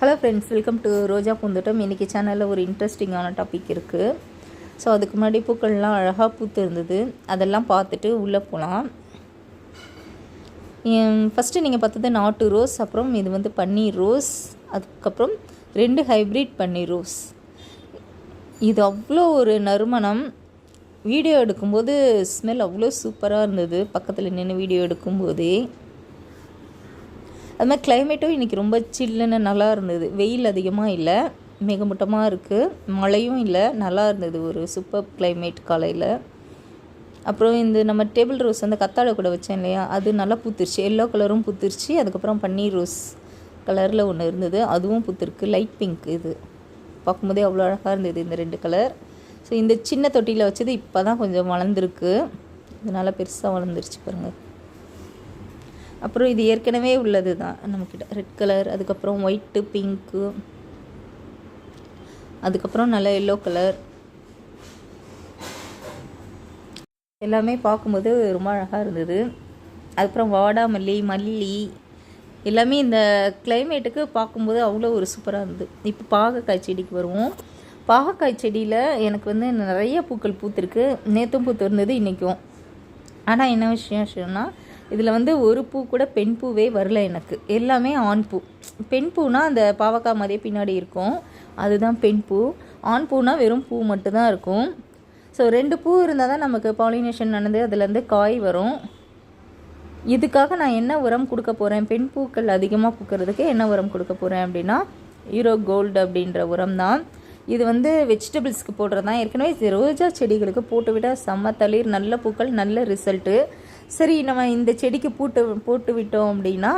Hello friends welcome to Roja Poonthottam இன்றைக்கி சேனலில் ஒரு இன்ட்ரெஸ்டிங்கான டாபிக் இருக்குது ஸோ அதுக்கு முன்னாடி பூக்கள்லாம் அழகாக பூத்து இருந்தது அதெல்லாம் பார்த்துட்டு உள்ளே போகலாம் ஃபஸ்ட்டு நீங்கள் பார்த்தது நாட்டு ரோஸ் அப்புறம் இது வந்து பன்னீர் ரோஸ் அதுக்கப்புறம் ரெண்டு ஹைப்ரிட் பன்னீர் ரோஸ். இது அவ்வளோ ஒரு நறுமணம். வீடியோ எடுக்கும்போது ஸ்மெல் அவ்வளோ சூப்பராக இருந்தது. பக்கத்தில் நின்று வீடியோ எடுக்கும்போதே. அது மாதிரி கிளைமேட்டும் இன்றைக்கி ரொம்ப சில்லுன்னு நல்லா இருந்தது. வெயில் அதிகமாக இல்லை மிகமூட்டமாக இருக்குது மழையும் இல்லை நல்லா இருந்தது ஒரு சூப்பர் கிளைமேட் காலையில். அப்புறம் இந்த நம்ம டேபிள் ரோஸ் வந்து கத்தாழை கூட வச்சேன் இல்லையா அது நல்லா பூத்துருச்சு. எல்லோ கலரும் பூத்துருச்சு. அதுக்கப்புறம் பன்னீர் ரோஸ் கலரில் ஒன்று இருந்தது. அதுவும் பூத்துருக்கு. லைட் பிங்க் இது. பார்க்கும்போதே அவ்வளோ அழகாக இருந்தது இந்த ரெண்டு கலர் ஸோ இந்த சின்ன தொட்டியில் வச்சது இப்போ தான் கொஞ்சம் வளர்ந்துருக்கு. இதனால் பெருசாக வளர்ந்துருச்சு பாருங்கள் அப்புறம் இது ஏற்கனவே உள்ளது தான். நம்மக்கிட்ட ரெட் கலர் அதுக்கப்புறம் ஒயிட்டு பிங்க்கு அதுக்கப்புறம் நல்ல எல்லோ கலர் எல்லாமே பார்க்கும்போது ரொம்ப அழகாக இருந்தது. அதுக்கப்புறம் வாடாமல்லி மல்லி எல்லாமே இந்த கிளைமேட்டுக்கு பார்க்கும்போது அவ்வளோ ஒரு சூப்பராக இருந்தது. இப்போ பாகக்காய் செடிக்கு வருவோம். பாகக்காய் செடியில் எனக்கு வந்து நிறைய பூக்கள் பூத்திருக்கு. நேற்றும் பூத்து இருந்தது இன்றைக்கும் ஆனால் என்ன விஷயம் விஷயம்னா இதில் வந்து ஒரு பூ கூட பெண் பூவே வரல எனக்கு. எல்லாமே ஆண் பூ. பெண் பூனா அந்த பாவக்காய் மாதிரியே பின்னாடி இருக்கும். அதுதான் பெண் பூ. ஆண் பூனா வெறும் பூ மட்டும்தான் இருக்கும். ஸோ ரெண்டு பூ இருந்தால் தான் நமக்கு பாலினேஷன் நடந்து அதுலேருந்து காய் வரும். இதுக்காக நான் என்ன உரம் கொடுக்க போகிறேன் பெண் பூக்கள் அதிகமாக பூக்கிறதுக்கு என்ன உரம் கொடுக்க போகிறேன் அப்படின்னா ஹீரோ கோல்டு அப்படின்ற உரம் தான். இது வந்து வெஜிடபிள்ஸ்க்கு போடுறது தான் ஏற்கனவே ரோஜா செடிகளுக்கு போட்டுவிட்டால் செம்ம தளிர் நல்ல பூக்கள் நல்ல ரிசல்ட்டு சரி நம்ம இந்த செடிக்கு பூட்டு போட்டு விட்டோம் அப்படின்னா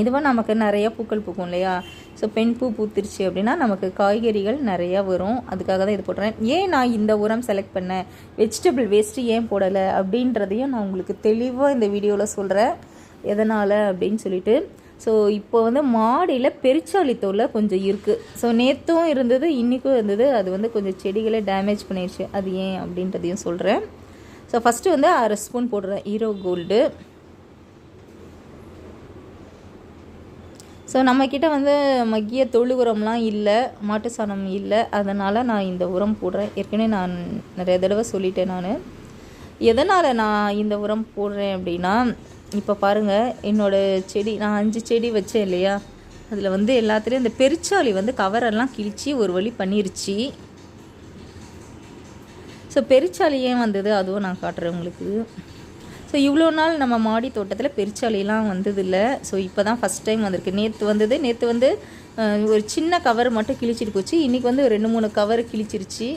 இதுவும் நமக்கு நிறையா பூக்கள் பூக்கும் இல்லையா? ஸோ பெண் பூ பூத்துருச்சு அப்படின்னா நமக்கு காய்கறிகள் நிறையா வரும். அதுக்காக தான் இது போடுறேன் ஏன் நான் இந்த உரம் செலக்ட் பண்ணேன்? வெஜிடபிள் வேஸ்ட்டு ஏன் போடலை அப்படின்றதையும் நான் உங்களுக்கு தெளிவாக இந்த வீடியோவில் சொல்கிறேன் எதனால் அப்படின்னு சொல்லிட்டு. ஸோ இப்போ வந்து மாடியில் பெருச்சாளி தோலை கொஞ்சம் இருக்குது ஸோ நேற்றும் இருந்தது இன்றைக்கும் இருந்தது. அது வந்து கொஞ்சம் செடிகளை டேமேஜ் பண்ணிடுச்சு அது ஏன் அப்படின்றதையும் சொல்கிறேன் ஸோ ஃபஸ்ட்டு வந்து அரை ஸ்பூன் போடுறேன். ஹீரோ கோல்டு ஸோ நம்மக்கிட்ட வந்து மக்கிய தொழு உரம்லாம் இல்லை மாட்டு சாணம் இல்லை. அதனால் நான் இந்த உரம் போடுறேன். ஏற்கனவே நான் நிறைய தடவை சொல்லிட்டேன் நான். எதனால் நான் இந்த உரம் போடுறேன் அப்படின்னா இப்போ பாருங்கள் என்னோடய செடி நான் அஞ்சு செடி வச்சேன் இல்லையா? அதில் வந்து எல்லாத்துலேயும் இந்த பெருச்சாளி வந்து கவரெல்லாம் கிழித்து ஒரு வழி பண்ணிருச்சு. ஸோ பெருச்சாளி ஏன் வந்தது அதுவும் நான் காட்டுறேன் உங்களுக்கு. ஸோ இவ்வளோ நாள் நம்ம மாடி தோட்டத்தில் பெருச்சாலிலாம் வந்ததில்லை. ஸோ இப்போ தான் ஃபஸ்ட் டைம் வந்திருக்கு. நேற்று வந்தது நேற்று வந்து ஒரு சின்ன கவர் மட்டும் கிழிச்சிட்டு போச்சு. இன்றைக்கி வந்து ரெண்டு மூணு கவர் கிழிச்சிருச்சு.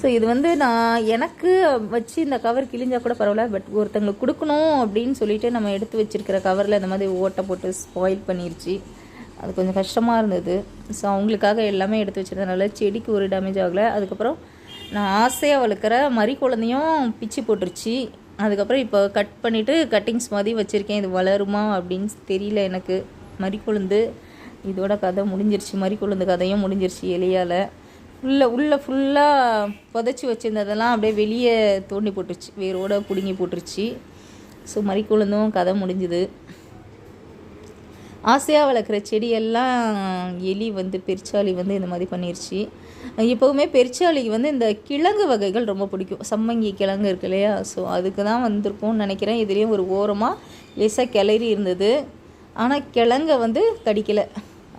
ஸோ இது வந்து நான் எனக்கு வச்சு இந்த கவர் கிழிஞ்சால் கூட பரவாயில்ல பட் ஒருத்தங்களுக்கு கொடுக்கணும் அப்படின்னு சொல்லிட்டு நம்ம எடுத்து வச்சுருக்கிற கவரில் இந்த மாதிரி ஓட்டை போட்டு ஸ்பாயில் பண்ணிருச்சு. அது கொஞ்சம் கஷ்டமாக இருந்தது. ஸோ அவங்களுக்காக எல்லாமே எடுத்து வச்சுருந்தனால செடிக்கு ஒரு டேமேஜ் ஆகலை. அதுக்கப்புறம் நான் ஆசையாக வளர்க்குற மறி குழந்தையும் பிச்சு போட்டுருச்சு. அதுக்கப்புறம் இப்போ கட் பண்ணிவிட்டு கட்டிங்ஸ் மாதிரி வச்சுருக்கேன். இது வளருமா அப்படின்னு தெரியல எனக்கு. மறி குழந்து இதோட கதை முடிஞ்சிருச்சு. மறி குழந்து கதையும் முடிஞ்சிருச்சு எலியால் உள்ளே உள்ளே ஃபுல்லாக புதைச்சி வச்சுருந்ததெல்லாம் அப்படியே வெளியே தோண்டி போட்டுருச்சு. வேரோட பிடுங்கி போட்டுருச்சு. ஸோ மறி குழந்தும் கதை முடிஞ்சுது. ஆசையாக வளர்க்குற செடியெல்லாம் எலி வந்து பெருச்சாளி வந்து இந்த மாதிரி பண்ணிருச்சு. எப்போவுமே பெருச்சாளிக்கு வந்து இந்த கிழங்கு வகைகள் ரொம்ப பிடிக்கும். சம்மங்கி கிழங்கு இருக்கு இல்லையா? ஸோ அதுக்கு தான் வந்திருக்கும்னு நினைக்கிறேன். இதுலேயும் ஒரு ஓரமாக லேசாக கிளறி இருந்தது. ஆனால் கிழங்க வந்து கடிக்கலை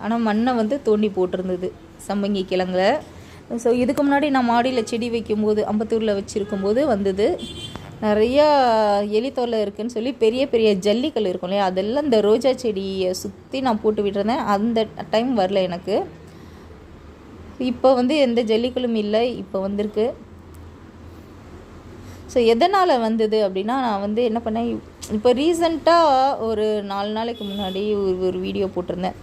ஆனால் மண்ணை வந்து தோண்டி போட்டிருந்தது சம்மங்கி கிழங்குல. ஸோ இதுக்கு முன்னாடி நான் மாடியில் செடி வைக்கும்போது அம்பத்தூரில் வச்சுருக்கும்போது வந்தது. நிறையா எலி தொல்லை இருக்குதுன்னு சொல்லி பெரிய பெரிய ஜல்லிக்கல் இருக்கும் இல்லையா? அதெல்லாம் இந்த ரோஜா செடியை சுற்றி நான் போட்டு விட்டுருந்தேன். அந்த டைம் வரல எனக்கு. இப்போ வந்து எந்த ஜல்லிக்கலும் இல்லை. இப்போ வந்திருக்கு. ஸோ எதனால் வந்தது அப்படின்னா நான் வந்து என்ன பண்ணேன்? இப்போ ரீசண்டாக ஒரு நாலு நாளைக்கு முன்னாடி ஒரு ஒரு வீடியோ போட்டிருந்தேன்.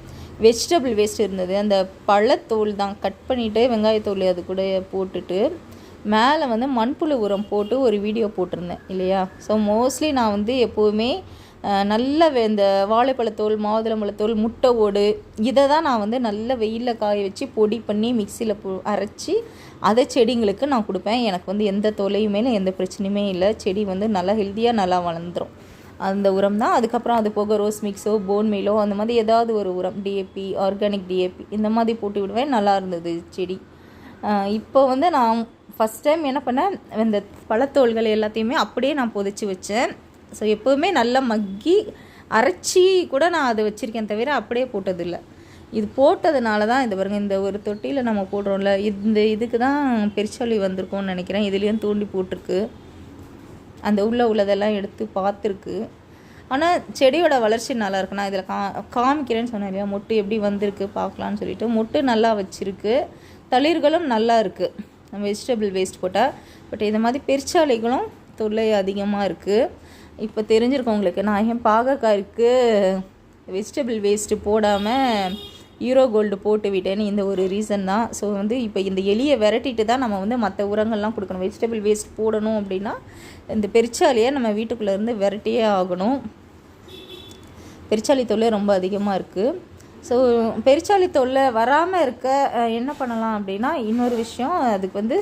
வெஜிடபிள் வேஸ்ட் இருந்தது. அந்த பழத்தோல் தான். கட் பண்ணிவிட்டு வெங்காயத்தோல் அது கூட போட்டுட்டு மேலே வந்து மண்புழு உரம் போட்டு ஒரு வீடியோ போட்டிருந்தேன் இல்லையா? ஸோ மோஸ்ட்லி நான் வந்து எப்போவுமே நல்ல இந்த வாழைப்பழத்தோல் மாதுளம்பழத்தோல் முட்டை ஓடு இதை தான் நான் வந்து நல்ல வெயிலில் காய வச்சு பொடி பண்ணி மிக்சியில் அரைச்சி அதை செடிங்களுக்கு நான் கொடுப்பேன். எனக்கு வந்து எந்த தொலையுமே எந்த பிரச்சனையுமே இல்லை. செடி வந்து நல்லா ஹெல்த்தியாக நல்லா வளர்ந்துடும் அந்த உரம் தான். அதுக்கப்புறம் அது போக ரோஸ் மிக்ஸோ போன் மீலோ அந்த மாதிரி ஏதாவது ஒரு உரம் டிஏபி ஆர்கானிக் டிஏபி இந்த மாதிரி போட்டு விடுவேன். நல்லா இருந்தது செடி. இப்போ வந்து நான் ஃபஸ்ட் டைம் என்ன பண்ணேன் இந்த பழத்தோல்கள் எல்லாத்தையுமே அப்படியே நான் புதைச்சி வச்சேன். ஸோ எப்போவுமே நல்லா மக்கி அரைச்சி கூட நான் அதை வச்சுருக்கேன் தவிர அப்படியே போட்டதில்லை. இது போட்டதுனால தான் இது பாருங்க இந்த ஒரு தொட்டியில் நம்ம போடுறோம்ல இந்த இதுக்கு தான் பெருச்சாளி வந்திருக்கோம்னு நினைக்கிறேன். இதுலேயும் தூண்டி போட்டிருக்கு. அந்த உள்ளே உள்ளதெல்லாம் எடுத்து பார்த்துருக்கு. ஆனால் செடியோட வளர்ச்சி நல்லா இருக்கு. நான் இதில் கா காமிக்கிறேன்னு சொன்னேன் இல்லையா மொட்டு எப்படி வந்திருக்கு பார்க்கலான்னு சொல்லிட்டு. மொட்டு நல்லா வச்சிருக்கு. தளிர்களும் நல்லா இருக்குது வெஜிடபிள் வேஸ்ட் போட்டால் பட் இந்த மாதிரி பெருச்சாலைகளும் தொல்லை அதிகமாக இருக்குது இப்போ தெரிஞ்சிருக்கோம் உங்களுக்கு நான் ஏன் பாகக்காய்க்கு வெஜிடபிள் வேஸ்ட்டு போடாமல் யூரோ கோல்டு போட்டு விட்டேன்னு இந்த ஒரு ரீசன் தான். ஸோ வந்து இப்போ இந்த எலியை விரட்டிட்டு தான் நம்ம வந்து மற்ற உரங்கள்லாம் கொடுக்கணும். வெஜிடபிள் வேஸ்ட் போடணும் அப்படின்னா இந்த பெருச்சாலியை நம்ம வீட்டுக்குள்ளே இருந்து விரட்டியே ஆகணும். பெருச்சாளி தொல்லை ரொம்ப அதிகமாக இருக்குது ஸோ பெருச்சாளி தொல்லை வராமல் இருக்க என்ன பண்ணலாம் அப்படின்னா இன்னொரு விஷயம் அதுக்கு வந்து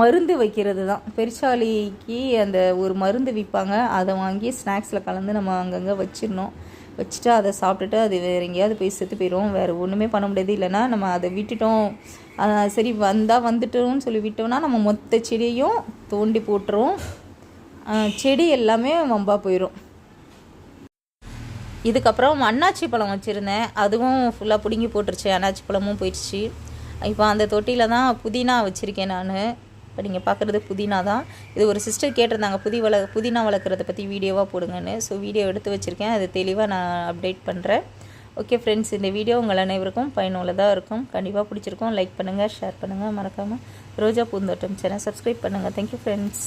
மருந்து வைக்கிறது தான். பெருச்சாளிக்கு அந்த ஒரு மருந்து விற்பாங்க. அதை வாங்கி ஸ்நாக்ஸில் கலந்து நம்ம அங்கங்கே வச்சிடணும். வச்சுட்டு அதை சாப்பிட்டுட்டு அது வேறு எங்கேயாவது போய் செத்து போயிடும் வேறு ஒன்றுமே பண்ண முடியாது. இல்லைன்னா நம்ம அதை விட்டுட்டோம். சரி வந்தால் வந்துட்டோம்னு சொல்லி விட்டோம்னா நம்ம மொத்த செடியையும் தோண்டி போட்டுரும். செடி எல்லாமே வம்பா போயிடும் இதுக்கப்புறம் அன்னாச்சி பழம் வச்சுருந்தேன். அதுவும் ஃபுல்லாக பிடுங்கி போட்டுருச்சு. அன்னாச்சி பழமும் போயிடுச்சு. இப்போ அந்த தொட்டியில் தான் புதினா வச்சுருக்கேன் நான். இப்போ நீங்கள் பார்க்குறது புதினா தான். இது ஒரு சிஸ்டர் கேட்டிருந்தாங்க புதி வள புதினா வளர்க்குறத பற்றி வீடியோவாக போடுங்கன்னு. ஸோ வீடியோ எடுத்து வச்சுருக்கேன். அது தெளிவாக நான் அப்டேட் பண்ணுறேன் ஓகே ஃப்ரெண்ட்ஸ் இந்த வீடியோ உங்கள் அனைவருக்கும் பயனுள்ளதாக இருக்கும். கண்டிப்பாக பிடிச்சிருக்கும். லைக் பண்ணுங்கள் ஷேர் பண்ணுங்கள் மறக்காமல் ரோஜா பூந்தோட்டம் சேனல் சப்ஸ்கிரைப் பண்ணுங்கள் தேங்க்யூ ஃப்ரெண்ட்ஸ்